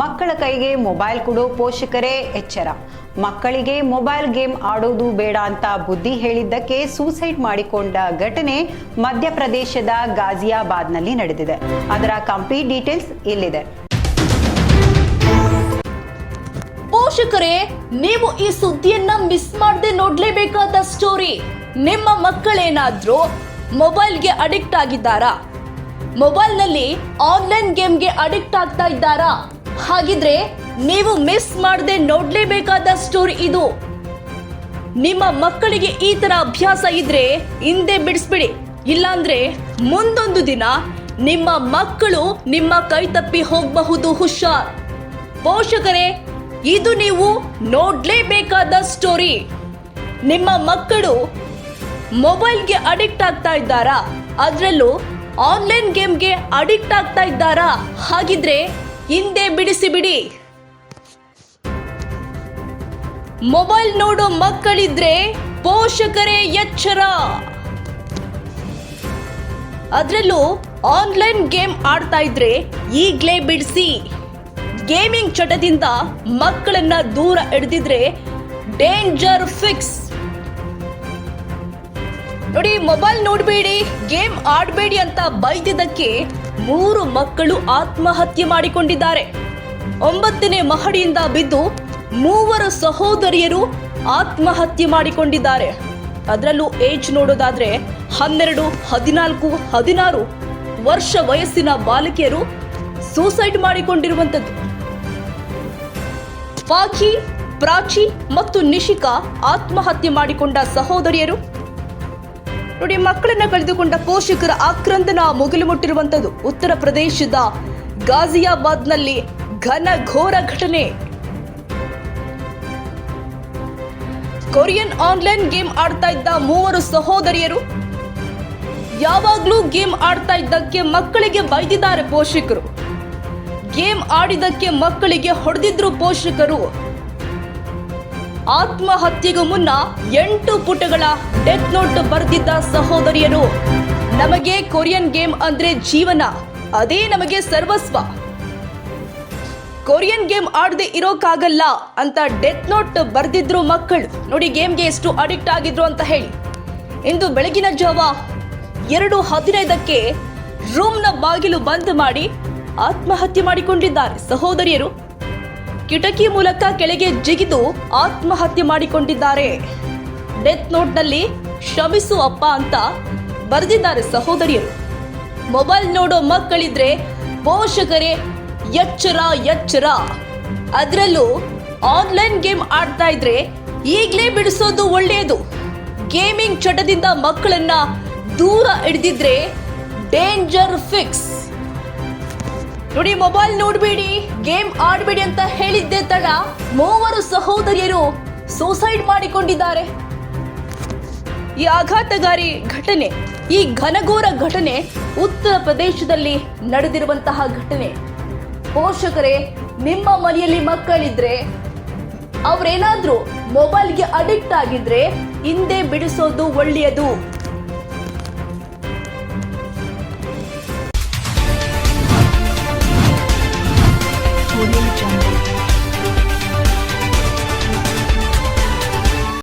ಮಕ್ಕಳ ಕೈಗೆ ಮೊಬೈಲ್ ಕೊಡೋ ಪೋಷಕರೇ ಎಚ್ಚರ. ಮಕ್ಕಳಿಗೆ ಮೊಬೈಲ್ ಗೇಮ್ ಆಡೋದು ಬೇಡ ಅಂತ ಬುದ್ಧಿ ಹೇಳಿದ್ದಕ್ಕೆ ಸೂಸೈಡ್ ಮಾಡಿಕೊಂಡ ಘಟನೆ ಮಧ್ಯಪ್ರದೇಶದ ಗಾಜಿಯಾಬಾದ್ನಲ್ಲಿ ನಡೆದಿದೆ. ಅದರ ಕಂಪ್ಲೀಟ್ ಡೀಟೇಲ್ಸ್ ಇಲ್ಲಿದೆ. ಪೋಷಕರೇ, ನೀವು ಈ ಸುದ್ದಿಯನ್ನ ಮಿಸ್ ಮಾಡದೆ ನೋಡ್ಲೇಬೇಕಾದ ಸ್ಟೋರಿ ನಿಮ್ಮ ಮಕ್ಕಳೇನಾದ್ರೂ ಮೊಬೈಲ್ಗೆ ಅಡಿಕ್ಟ್ ಆಗಿದ್ದಾರಾ? ಮೊಬೈಲ್ನಲ್ಲಿ ಆನ್ಲೈನ್ ಗೇಮ್ಗೆ ಅಡಿಕ್ಟ್ ಆಗ್ತಾ ಇದ್ದಾರಾ? ಹಾಗಿದ್ರೆ ನೀವು ಮಿಸ್ ಮಾಡದೆ ನೋಡ್ಲೇಬೇಕಾದ ಸ್ಟೋರಿ ಇದು. ನಿಮ್ಮ ಮಕ್ಕಳಿಗೆ ಈ ತರ ಅಭ್ಯಾಸ ಇದ್ರೆ ಹಿಂದೆ ಬಿಡಿಸ್ಬಿಡಿ. ಇಲ್ಲಾಂದ್ರೆ ಮುಂದೊಂದು ದಿನ ನಿಮ್ಮ ಮಕ್ಕಳು ನಿಮ್ಮ ಕೈ ತಪ್ಪಿ ಹೋಗಬಹುದು ಹುಷಾರ್. ಪೋಷಕರೇ, ಇದು ನೀವು ನೋಡ್ಲೇಬೇಕಾದ ಸ್ಟೋರಿ. ನಿಮ್ಮ ಮಕ್ಕಳು ಮೊಬೈಲ್ಗೆ ಅಡಿಕ್ಟ್ ಆಗ್ತಾ ಇದ್ದಾರಾ? ಅದರಲ್ಲೂ ಆನ್ಲೈನ್ ಗೇಮ್ಗೆ ಅಡಿಕ್ಟ್ ಆಗ್ತಾ ಇದ್ದಾರಾ? ಹಾಗಿದ್ರೆ ಹಿಂದೆ ಬಿಡಿಸಿ ಬಿಡಿ. ಮೊಬೈಲ್ ನೋಡೋ ಮಕ್ಕಳಿದ್ರೆ ಪೋಷಕರೇ ಎಚ್ಚರ. ಅದರಲ್ಲೂ ಆನ್ಲೈನ್ ಗೇಮ್ ಆಡ್ತಾ ಇದ್ರೆ ಈಗ್ಲೇ ಬಿಡಿಸಿ. ಗೇಮಿಂಗ್ ಚಟದಿಂದ ಮಕ್ಕಳನ್ನ ದೂರ ಹಿಡಿದಿದ್ರೆ ಡೇಂಜರ್ ಫಿಕ್ಸ್. ನೋಡಿ, ಮೊಬೈಲ್ ನೋಡಬೇಡಿ, ಗೇಮ್ ಆಡಬೇಡಿ ಅಂತ ಬೈದಿದ್ದಕ್ಕೆ ಮೂರು ಮಕ್ಕಳು ಆತ್ಮಹತ್ಯೆ ಮಾಡಿಕೊಂಡಿದ್ದಾರೆ. ಒಂಬತ್ತನೇ ಮಹಡಿಯಿಂದ ಬಿದ್ದು ಮೂವರು ಸಹೋದರಿಯರು ಆತ್ಮಹತ್ಯೆ ಮಾಡಿಕೊಂಡಿದ್ದಾರೆ. ಅದರಲ್ಲೂ ಏಜ್ ನೋಡೋದಾದ್ರೆ ಹನ್ನೆರಡು, ಹದಿನಾಲ್ಕು, ಹದಿನಾರು ವರ್ಷ ವಯಸ್ಸಿನ ಬಾಲಕಿಯರು ಸೂಸೈಡ್ ಮಾಡಿಕೊಂಡಿರುವಂಥದ್ದು. ಪಾಖಿ ಪ್ರಾಚಿ ಮತ್ತು ನಿಶಿಕಾ ಆತ್ಮಹತ್ಯೆ ಮಾಡಿಕೊಂಡ ಸಹೋದರಿಯರು ನೋಡಿ, ಮಕ್ಕಳನ್ನ ಕಳೆದುಕೊಂಡ ಪೋಷಕರ ಆಕ್ರಂದನ ಮುಗಿಲು ಮುಟ್ಟಿರುವಂತದ್ದು ಉತ್ತರ ಪ್ರದೇಶದ ಗಾಜಿಯಾಬಾದ್ನಲ್ಲಿ ಘನ ಘೋರ ಘಟನೆ. ಕೊರಿಯನ್ ಆನ್ಲೈನ್ ಗೇಮ್ ಆಡ್ತಾ ಇದ್ದ ಮೂವರು ಸಹೋದರಿಯರು. ಯಾವಾಗ್ಲೂ ಗೇಮ್ ಆಡ್ತಾ ಇದ್ದಕ್ಕೆ ಮಕ್ಕಳಿಗೆ ಬೈದಿದ್ದಾರೆ ಪೋಷಕರು. ಗೇಮ್ ಆಡಿದಕ್ಕೆ ಮಕ್ಕಳಿಗೆ ಹೊಡೆದಿದ್ರು ಪೋಷಕರು. ಆತ್ಮಹತ್ಯೆಗೂ ಮುನ್ನ ಎಂಟು ಪುಟಗಳ ಡೆತ್ ನೋಟ್ ಬರೆದಿದ್ದ ಸಹೋದರಿಯರು, ನಮಗೆ ಕೊರಿಯನ್ ಗೇಮ್ ಅಂದ್ರೆ ಜೀವನ, ಅದೇ ನಮಗೆ ಸರ್ವಸ್ವ. ಕೊರಿಯನ್ ಗೇಮ್ ಆಡದೆ ಇರೋಕ್ಕಾಗಲ್ಲ ಅಂತ ಡೆತ್ ನೋಟ್ ಬರೆದಿದ್ರು ಮಕ್ಕಳು. ನೋಡಿ ಗೇಮ್ಗೆ ಎಷ್ಟು ಅಡಿಕ್ಟ್ ಆಗಿದ್ರು ಅಂತ ಹೇಳಿ. ಇಂದು ಬೆಳಗಿನ ಜಾವ ಎರಡು ಹದಿನೈದಕ್ಕೆ ರೂಮ್ನ ಬಾಗಿಲು ಬಂದ್ ಮಾಡಿ ಆತ್ಮಹತ್ಯೆ ಮಾಡಿಕೊಂಡಿದ್ದಾರೆ ಸಹೋದರಿಯರು. ಕಿಟಕಿ ಮೂಲಕ ಕೆಳಗೆ ಜಿಗಿದು ಆತ್ಮಹತ್ಯೆ ಮಾಡಿಕೊಂಡಿದ್ದಾರೆ. ಡೆತ್ ನೋಟ್ನಲ್ಲಿ ಶ್ರಮಿಸು ಅಪ್ಪ ಅಂತ ಬರೆದಿದ್ದಾರೆ ಸಹೋದರಿಯರು. ಮೊಬೈಲ್ ನೋಡೋ ಮಕ್ಕಳಿದ್ರೆ ಪೋಷಕರೇ, ಎಚ್ಚರ ಎಚ್ಚರ. ಅದರಲ್ಲೂ ಆನ್ಲೈನ್ ಗೇಮ್ ಆಡ್ತಾ ಇದ್ರೆ ಈಗಲೇ ಬಿಡಿಸೋದು ಒಳ್ಳೆಯದು. ಗೇಮಿಂಗ್ ಚಟದಿಂದ ಮಕ್ಕಳನ್ನ ದೂರ ಹಿಡಿದಿದ್ರೆ ಡೇಂಜರ್ ಫಿಕ್ಸ್. ನೋಡಿ ಮೊಬೈಲ್ ನೋಡ್ಬೇಡಿ ಗೇಮ್ ಆಡ್ಬೇಡಿ ಅಂತ ಹೇಳಿದ್ದೆ ತಡ ಮೂವರು ಸಹೋದರಿಯರು ಸೂಸೈಡ್ ಮಾಡಿಕೊಂಡಿದ್ದಾರೆ. ಈ ಆಘಾತಗಾರಿ ಘಟನೆ, ಈ ಘನಘೋರ ಘಟನೆ ಉತ್ತರ ಪ್ರದೇಶದಲ್ಲಿ ನಡೆದಿರುವಂತಹ ಘಟನೆ. ಪೋಷಕರೇ, ನಿಮ್ಮ ಮನೆಯಲ್ಲಿ ಮಕ್ಕಳಿದ್ರೆ, ಅವರೇನಾದ್ರೂ ಮೊಬೈಲ್ಗೆ ಅಡಿಕ್ಟ್ ಆಗಿದ್ರೆ ಹಿಂದೆ ಬಿಡಿಸೋದು ಒಳ್ಳೆಯದು.